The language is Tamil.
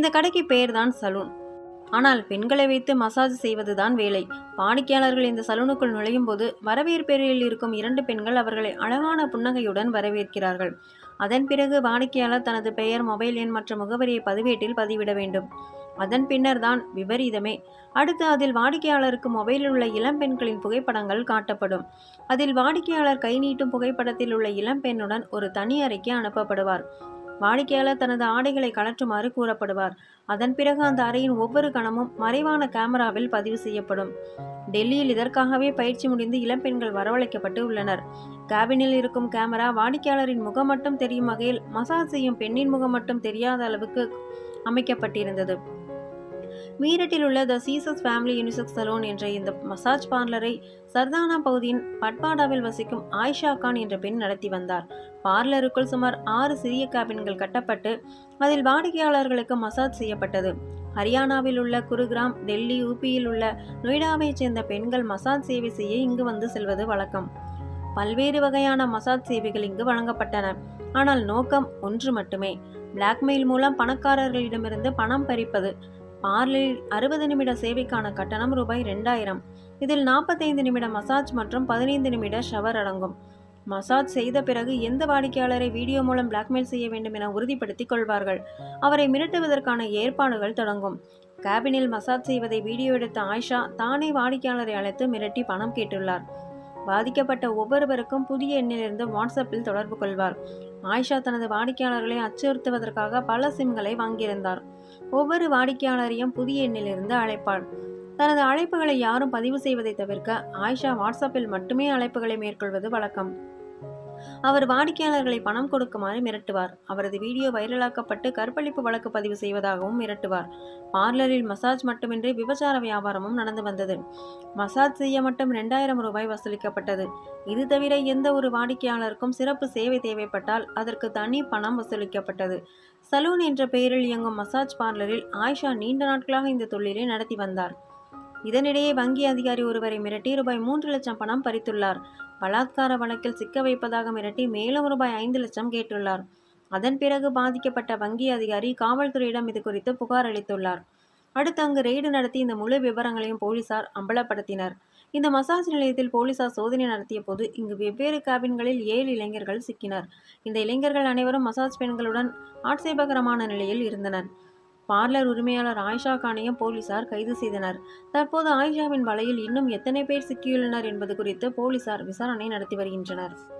இந்த கடைக்கு பெயர்தான் சலூன். ஆனால் பெண்களை வைத்து மசாஜ் செய்வதுதான் வேலை. வாடிக்கையாளர்கள் இந்த சலூனுக்குள் நுழையும் போது வரவேற்பேரில் இருக்கும் இரண்டு பெண்கள் அவர்களை அழகான புன்னகையுடன் வரவேற்கிறார்கள். அதன் பிறகு வாடிக்கையாளர் தனது பெயர் மொபைல் எண் மற்றும் முகவரியை பதிவேட்டில் பதிவிட வேண்டும். அதன் பின்னர் தான் விபரீதமே. அடுத்து அதில் வாடிக்கையாளருக்கு மொபைலில் உள்ள இளம்பெண்களின் புகைப்படங்கள் காட்டப்படும். அதில் வாடிக்கையாளர் கை நீட்டும் புகைப்படத்தில் உள்ள இளம்பெண்ணுடன் ஒரு தனி அறைக்கு அனுப்பப்படுவார். வாடிக்கையாளர் தனது ஆடைகளை கலற்றுமாறு கூறப்படுவார். அதன் பிறகு அந்த அறையின் ஒவ்வொரு கணமும் மறைவான கேமராவில் பதிவு செய்யப்படும். டெல்லியில் இதற்காகவே பயிற்சி முடிந்து இளம்பெண்கள் வரவழைக்கப்பட்டு உள்ளனர். கேபினில் இருக்கும் கேமரா வாடிக்கையாளரின் முகம் மட்டும் தெரியும் வகையில் மசாஜ் செய்யும் பெண்ணின் முகம் மட்டும் தெரியாத அளவுக்கு அமைக்கப்பட்டிருந்தது. மீரட்டில் உள்ள த சீசஸ் ஃபேமிலி யூனிசெக்ஸ் சலூன் என்ற இந்த மசாஜ் பார்லரை சர்தானா பகுதியின் பட்பாடாவில் வசிக்கும் ஆயிஷா கான் என்ற பெண் நடத்தி வந்தார். பார்லருக்குள் சுமார் ஆறு சிறிய கேபின்கள் கட்டப்பட்டு அதில் வாடிக்கையாளர்களுக்கு மசாஜ் செய்யப்பட்டது. ஹரியானாவில் உள்ள குருகிராம் டெல்லி யூபியில் உள்ள நொய்டாவைச் சேர்ந்த பெண்கள் மசாஜ் சேவை செய்ய இங்கு வந்து செல்வது வழக்கம். பல்வேறு வகையான மசாஜ் சேவைகள் இங்கு வழங்கப்பட்டன. ஆனால் நோக்கம் ஒன்று மட்டுமே. பிளாக்மெயில் மூலம் பணக்காரர்களிடமிருந்து பணம் பறிப்பது. பார்லில் அறுபது நிமிட சேவைக்கான கட்டணம் ரூபாய் ரெண்டாயிரம். இதில் நாற்பத்தைந்து நிமிட மசாஜ் மற்றும் பதினைந்து நிமிட ஷவர் அடங்கும். மசாஜ் செய்த பிறகு எந்த வாடிக்கையாளரை வீடியோ மூலம் பிளாக்மெயில் செய்ய வேண்டும் என உறுதிப்படுத்திக் கொள்வார்கள். அவரை மிரட்டுவதற்கான ஏற்பாடுகள் தொடங்கும். கேபினில் மசாஜ் செய்வதை வீடியோ எடுத்த ஆயிஷா தானே வாடிக்கையாளரை அழைத்து மிரட்டி பணம் கேட்டுள்ளார். பாதிக்கப்பட்ட ஒவ்வொருவருக்கும் புதிய எண்ணிலிருந்து வாட்ஸ்அப்பில் தொடர்பு கொள்வார். ஆயிஷா தனது வாடிக்கையாளர்களை அச்சுறுத்துவதற்காக பல சிம்களை வாங்கியிருந்தார். ஒவ்வொரு வாடிக்கையாளரையும் புதிய எண்ணிலிருந்து அழைப்பாள். தனது அழைப்புகளை யாரும் பதிவு செய்வதை தவிர்க்க ஆயிஷா வாட்ஸ்அப்பில் மட்டுமே அழைப்புகளை மேற்கொள்வது வழக்கம். அவர் வாடிக்கையாளர்களை பணம் கொடுக்குமாறு மிரட்டுவார். அவரது வீடியோ வைரலாக்கப்பட்டு கற்பழிப்பு வழக்கு பதிவு செய்வதாகவும் மிரட்டுவார். பார்லரில் மசாஜ் மட்டுமின்றி விபச்சார வியாபாரமும் நடந்து வந்தது. மசாஜ் செய்ய மட்டும் ரெண்டாயிரம் ரூபாய் வசூலிக்கப்பட்டது. இது தவிர எந்த ஒரு வாடிக்கையாளருக்கும் சிறப்பு சேவை தேவைப்பட்டால் அதற்கு தனி பணம் வசூலிக்கப்பட்டது. சலூன் என்ற பெயரில் இயங்கும் மசாஜ் பார்லரில் ஆயிஷா நீண்ட நாட்களாக இந்த தொழிலை நடத்தி வந்தார். இதனிடையே வங்கி அதிகாரி ஒருவரை மிரட்டி ரூபாய் மூன்று லட்சம் பணம் பறித்துள்ளார். பலாத்கார வழக்கில் சிக்க வைப்பதாக மிரட்டி மேலும் ரூபாய் ஐந்து லட்சம் கேட்டுள்ளார். அதன் பிறகு பாதிக்கப்பட்ட வங்கி அதிகாரி காவல்துறையிடம் இது குறித்து புகார் அளித்துள்ளார். அடுத்து அங்கு ரெய்டு நடத்தி இந்த முழு விவரங்களையும் போலீசார் அம்பலப்படுத்தினர். இந்த மசாஜ் நிலையத்தில் போலீசார் சோதனை நடத்திய போது இங்கு வெவ்வேறு கேபின்களில் ஏழு இளைஞர்கள் சிக்கினர். இந்த இளைஞர்கள் அனைவரும் மசாஜ் பெண்களுடன் ஆட்சேபகரமான நிலையில் இருந்தனர். பார்லர் உரிமையாளர் ஆயிஷா கானையும் போலீசார் கைது செய்தனர். தற்போது ஆயிஷாவின் வலையில் இன்னும் எத்தனை பேர் சிக்கியுள்ளனர் என்பது குறித்து போலீசார் விசாரணை நடத்தி வருகின்றனர்.